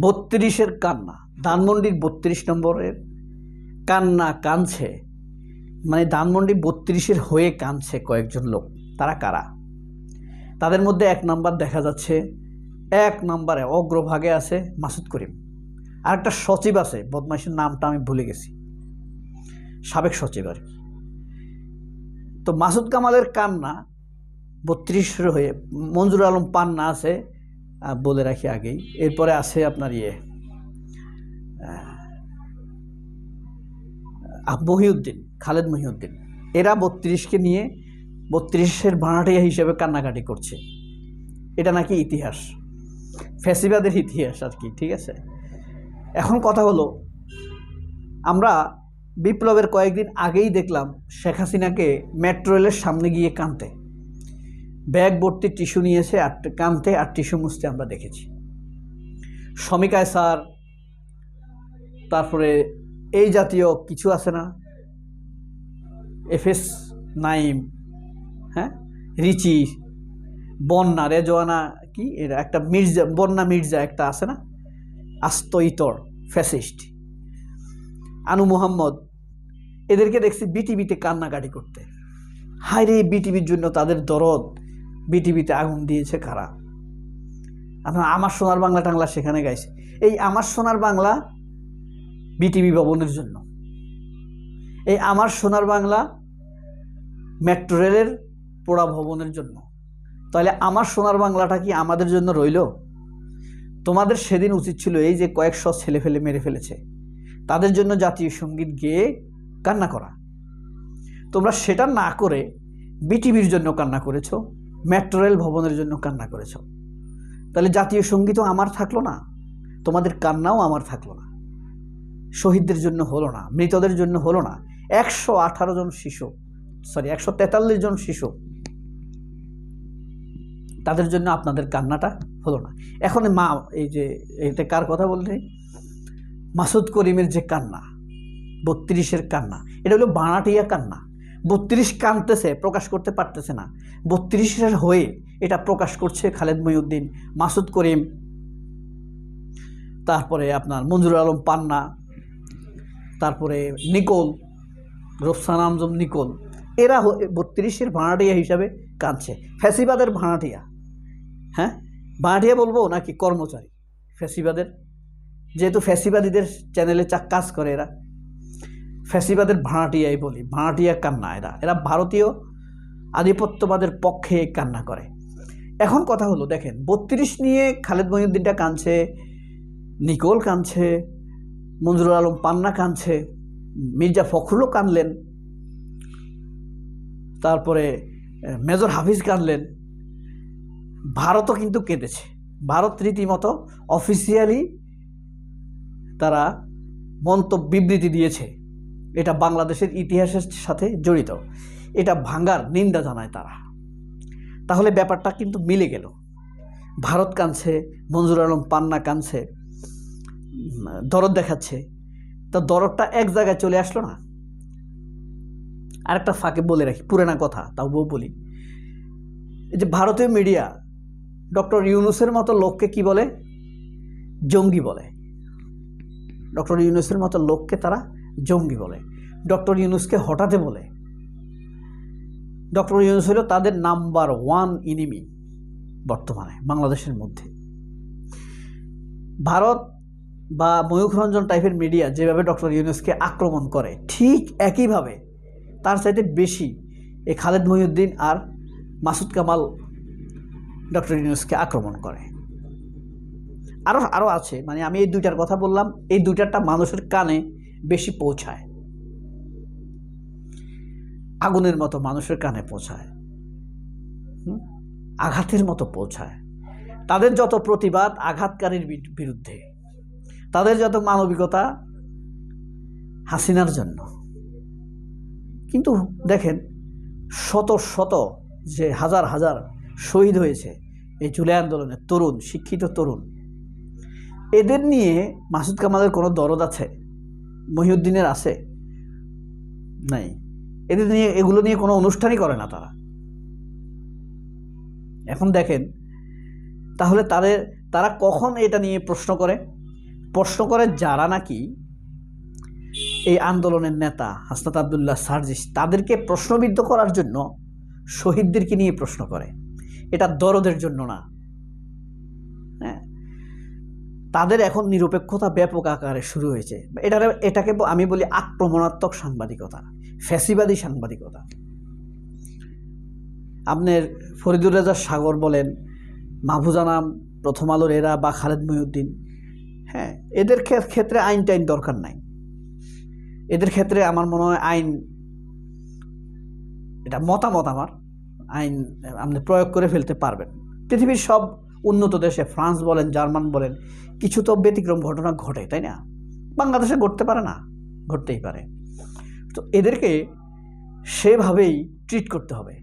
বত্রিশের কান্না। ধানমন্ডির বত্রিশ নম্বরের কান্না কানছে মানে ধানমন্ডি বত্রিশের হয়ে কানছে কয়েকজন লোক। তারা কারা? তাদের মধ্যে এক নাম্বার দেখা যাচ্ছে, এক নম্বরে অগ্রভাগে আছে মাসুদ করিম। আর একটা সচিব আছে, বদমাইশের নামটা আমি ভুলে গেছি। সাবেক সচিব আর কি। তো মাসুদ কামালের কান্না বত্রিশের হয়ে মঞ্জুর আলম পান্না আছে বলে রাখি আগেই। এরপরে আছে আপনার ইয়ে মহিউদ্দিন, খালেদ মহিউদ্দিন। এরা বত্রিশকে নিয়ে বত্রিশের ভাড়াটিয়া হিসেবে কান্নাকাটি করছে। এটা নাকি ইতিহাস। ফ্যাসিবাদের ইতিহাস আর কি, ঠিক আছে? এখন কথা হলো, আমরা বিপ্লবের কয়েকদিন আগেই দেখলাম শেখ হাসিনাকে মেট্রো রেলের সামনে গিয়ে কানতে ব্যাগ, ভর্তি টিস্যু নিয়েছে আর কানতে আর টিস্যু মুছতে আমরা দেখেছি। শমিকায় স্যার, তারপরে এই জাতীয় কিছু আছে না? এফএস নাইম হ্যাঁ? রিচি, বন্যা, রেজওয়ানা, কি এরা? একটা মির্জা, বন্যা মির্জা একটা আছে না? আস্ত ইতর ফ্যাসিস্ট। আনু মোহাম্মদ, এদেরকে দেখছি বিটিভিতে কান্নাকাটি করতে। হায় রে, বিটিভির জন্য তাদের দরদ। বিটিভিতে আগুন দিয়েছে কারা? আপনার আমার সোনার বাংলা টাংলা সেখানে গাইছে। এই আমার সোনার বাংলা বিটিভি ভবনের জন্য। এই আমার সোনার বাংলা মেট্রো রেলের পোড়া ভবনের জন্য। তাহলে আমার সোনার বাংলাটা কি আমাদের জন্য রইল? তোমাদের সেদিন উচিত ছিল এই যে কয়েকশো ছেলে ফেলে মেরে ফেলেছে। তাদের জন্য জাতীয় সংগীত গেয়ে কান্না করা। তোমরা সেটা না করে বিটিভির জন্য কান্না করেছ। মেট্রো রেল ভবনের জন্য কান্না করেছ। তাহলে জাতীয় সঙ্গীতও আমার থাকল না, তোমাদের কান্নাও আমার থাকল না। শহীদদের জন্য হলো না, মৃতদের জন্য হলো না। একশো আঠারো জন শিশু সরি একশো তেতাল্লিশ জন শিশু, তাদের জন্য আপনাদের কান্নাটা হলো না। এখন মা, এই যে, এটা কার কথা বলতে মাসুদ করিমের যে কান্না, বত্রিশের কান্না, এটা হলো বানাটিয়া কান্না। বত্রিশ কানতেছে, প্রকাশ করতে পারতেছে না। বত্রিশের হয়ে এটা প্রকাশ করছে খালেদ মহিউদ্দিন মাসুদ করিম। তারপরে আপনার মঞ্জুর আলম পান্না, তারপরে নিকোল রফসান আমজম নিকোল। এরা বত্রিশের ভাড়াটিয়া হিসাবে কাঁদছে। ফ্যাসিবাদের ভাড়াটিয়া। হ্যাঁ? ভাড়াটিয়া বলব নাকি কর্মচারী? ফ্যাসিবাদের? যেহেতু ফ্যাসিবাদীদের চ্যানেলে চা, কাজ করে এরা। ফ্যাসিবাদের ভাড়াটিয়াই বলি, ভাড়াটিয়া কান্না এরা। এরা ভারতীয় আধিপত্যবাদের পক্ষে কান্না করে। এখন কথা হলো, দেখেন, বত্রিশ নিয়ে খালেদ মহিউদ্দিনটা কাঁদছে, নিকোল কাঁদছে মঞ্জুরুল আলম পান্না কাঁদছে, মির্জা ফখরুলও কাঁদলেন, তারপরে মেজর হাফিজ কাঁদলেন। ভারতও কিন্তু কেঁদেছে। ভারত রীতিমতো অফিসিয়ালি তারা মন্তব্য বিবৃতি দিয়েছে। এটা বাংলাদেশের ইতিহাসের সাথে জড়িত। এটা ভাঙ্গার নিন্দা জানায় তারা। তাহলে ব্যাপারটা কিন্তু মিলে গেল। ভারত কাঁদছে মঞ্জুর আলম পান্না কাঁদছে, দরদ দেখাচ্ছে। তা দরদটা এক জায়গায় চলে আসলো না? আরেকটা ফাঁকে বলে রাখি, পুরানা কথা, তাও বলি। এই যে ভারতীয় মিডিয়া, ডক্টর ইউনুসের মতো লোককে কি বলে? জঙ্গি বলে। ডক্টর ইউনুসের মতো লোককে তারা জঙ্গি বলে। ডক্টর ইউনুসকে হঠাতে বলে। ডক্টর ইউনুস হলো তাদের নাম্বার ওয়ান ইনিমি বর্তমানে, বাংলাদেশের মধ্যে। ভারত বা ময়ূখ রঞ্জন টাইপের মিডিয়া যেভাবে ডক্টর ইউনুসকে আক্রমণ করে, ঠিক একইভাবে তার চাইতে বেশি এই খালেদ মহিউদ্দিন আর মাসুদ কামাল ডক্টর ইউনুসকে আক্রমণ করে। আরও আরও আছে মানে আমি এই দুইটার কথা বললাম, এই দুইটারটা মানুষের কানে বেশি পৌঁছায়। আগুনের মতো মানুষের কানে পৌঁছায়। আঘাতের মতো পৌঁছায়। তাদের যত প্রতিবাদ আঘাতকারীর বিরুদ্ধে, তাদের যত মানবিকতা হাসিনার জন্য। কিন্তু দেখেন, শত শত যে হাজার হাজার শহীদ হয়েছে এই জুলাই আন্দোলনের তরুণ, শিক্ষিত তরুণ, এদের নিয়ে মাসুদ কামালের কোনো দরদ আছে? মহিউদ্দিনের আছে? নাই। এদের নিয়ে, এগুলো নিয়ে কোনো অনুষ্ঠানই করে না তারা। এখন দেখেন, তাহলে তাদের, তারা কখন এটা নিয়ে প্রশ্ন করে? প্রশ্ন করে যারা নাকি এই আন্দোলনের নেতা হাসনাত আবদুল্লাহ সার্জিস, তাদেরকে প্রশ্নবিদ্ধ করার জন্য শহীদদেরকে নিয়ে প্রশ্ন করে। এটা দরদের জন্য না। তাদের এখন নিরপেক্ষতা ব্যাপক আকারে শুরু হয়েছে। এটা এটাকে আমি বলি আক্রমণাত্মক সাংবাদিকতা, ফ্যাসিবাদী সাংবাদিকতা। আপনার ফরিদুর রেজা সাগর বলেন মাহফুজা নাম, প্রথম আলোর এরা বা খালেদ মহিউদ্দিন। হ্যাঁ এদের ক্ষে- ক্ষেত্রে আইন টাইন দরকার নাই। এদের ক্ষেত্রে আমার মনে হয় আইন, এটা মতামত আমার, আইন আপনি প্রয়োগ করে ফেলতে পারবেন। পৃথিবীর সব উন্নত দেশে ফ্রান্স বলেন, জার্মান বলেন, কিছু তো ব্যতিক্রম ঘটনা ঘটে, তাই না? বাংলাদেশে ঘটতে পারে না, ঘটতেই পারে। তো এদেরকে সেভাবেই ট্রিট করতে হবে।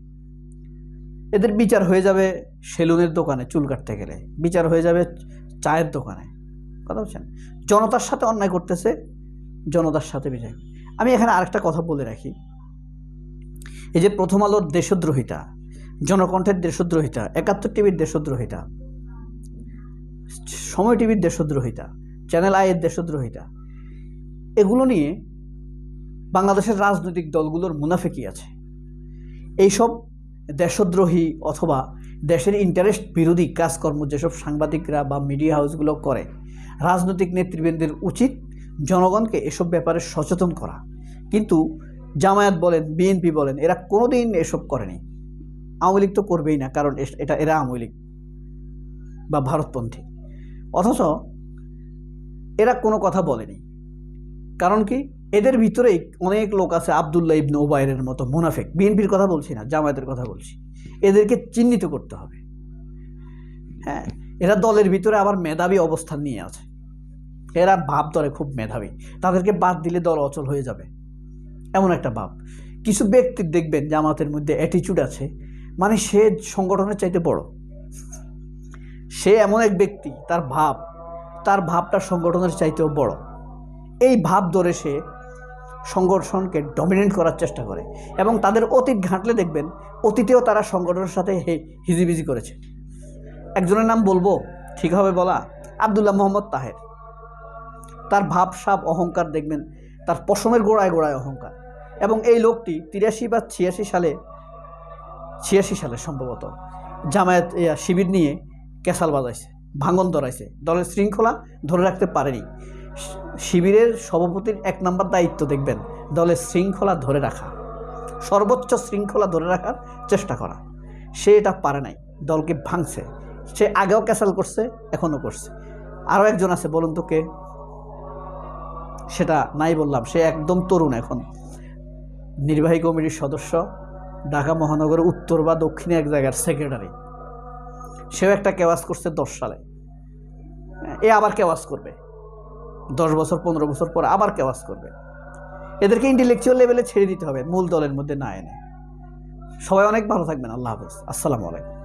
এদের বিচার হয়ে যাবে সেলুনের দোকানে চুল কাটতে গেলে, বিচার হয়ে যাবে চায়ের দোকানে। কথা বলছেন? জনতার সাথে অন্যায় করতেছে, জনতার সাথে বিচার আমি এখানে আরেকটা কথা বলে রাখি। এই যে প্রথম আলোর দেশদ্রোহিতা, জনকণ্ঠের দেশদ্রোহিতা, একাত্তর টিভির দেশদ্রোহিতা সময় টিভির দেশদ্রোহিতা, চ্যানেল আইয়ের দেশদ্রোহিতা, এগুলো নিয়ে বাংলাদেশের রাজনৈতিক দলগুলোর মুনাফেকি আছে। এইসব দেশদ্রোহী অথবা দেশের ইন্টারেস্ট বিরোধী কাজকর্ম যেসব সাংবাদিকরা বা মিডিয়া হাউসগুলো করে, রাজনৈতিক নেতৃবৃন্দের উচিত জনগণকে এসব ব্যাপারে সচেতন করা। কিন্তু জামায়াত বলেন, বিএনপি বলেন, এরা কোনোদিন এসব করেনি। আওয়ামী লীগ তো করবেই না, কারণ এটা, এরা আওয়ামী লীগ বা ভারতপন্থী। অথচ এরা কোনো কথা বলেনি। কারণ কি? এদের ভিতরেই অনেক লোক আছে আবদুল্লাহ ইবনে ওবায়ের মতো মুনাফেক। বিএনপির কথা বলছি না, জামায়াতের কথা বলছি। এদেরকে চিহ্নিত করতে হবে। হ্যাঁ এরা দলের ভিতরে আবার মেধাবী অবস্থান নিয়ে আছে। এরা ভাব ধরে খুব মেধাবী। তাদেরকে বাদ দিলে দল অচল হয়ে যাবে। এমন একটা ভাব। কিছু ব্যক্তির দেখবেন জামাতের মধ্যে অ্যাটিচিউড আছে। মানে সে সংগঠনের চাইতে বড়। সে এমন এক ব্যক্তি, তার ভাব, তার ভাবটা সংগঠনের চাইতেও বড়। এই ভাব ধরে সে সংগঠনকে ডমিনেট করার চেষ্টা করে এবং তাদের অতীত ঘাঁটলে দেখবেন, অতীতেও তারা সংগঠনের সাথে হিজিবিজি করেছে। একজনের নাম বলব, ঠিক হবে বলা, আবদুল্লাহ মোহাম্মদ তাহের। তার ভাব, সাপ, অহংকার দেখবেন, তার পশমের গোড়ায় গোড়ায় অহংকার। এবং এই লোকটি তিরাশি বা ছিয়াশি সালে ছিয়াশি সালে সম্ভবত, জামায়াত শিবির নিয়ে ক্যাসাল বাজাইছে, ভাঙন ধরাইছে। দলের শৃঙ্খলা ধরে রাখতে পারেনি। শিবিরের সভাপতির এক নম্বর দায়িত্ব দেখবেন, দলের শৃঙ্খলা ধরে রাখা। সর্বোচ্চ শৃঙ্খলা ধরে রাখার চেষ্টা করা। সে এটা পারে নাই, দলকে ভাঙছে। সে আগেও ক্যাসাল করছে, এখনও করছে। আরও একজন আছে, বলুন তো কে? সেটা নাই বললাম, সে একদম তরুণ এখন। নির্বাহী কমিটির সদস্য, ঢাকা মহানগরের উত্তর বা দক্ষিণে এক জায়গার সেক্রেটারি সেও একটা কেওয়াজ করছে দশ সালে। এ আবার কেওয়াজ করবে। দশ বছর, পনেরো বছর পর আবার কেওয়াজ করবে। এদেরকে ইন্টেলেকচুয়াল লেভেলে ছেড়ে দিতে হবে, মূল দলের মধ্যে না এনে। সবাই অনেক ভালো থাকবেন, আল্লাহ হাফেজ। আসসালামু আলাইকুম।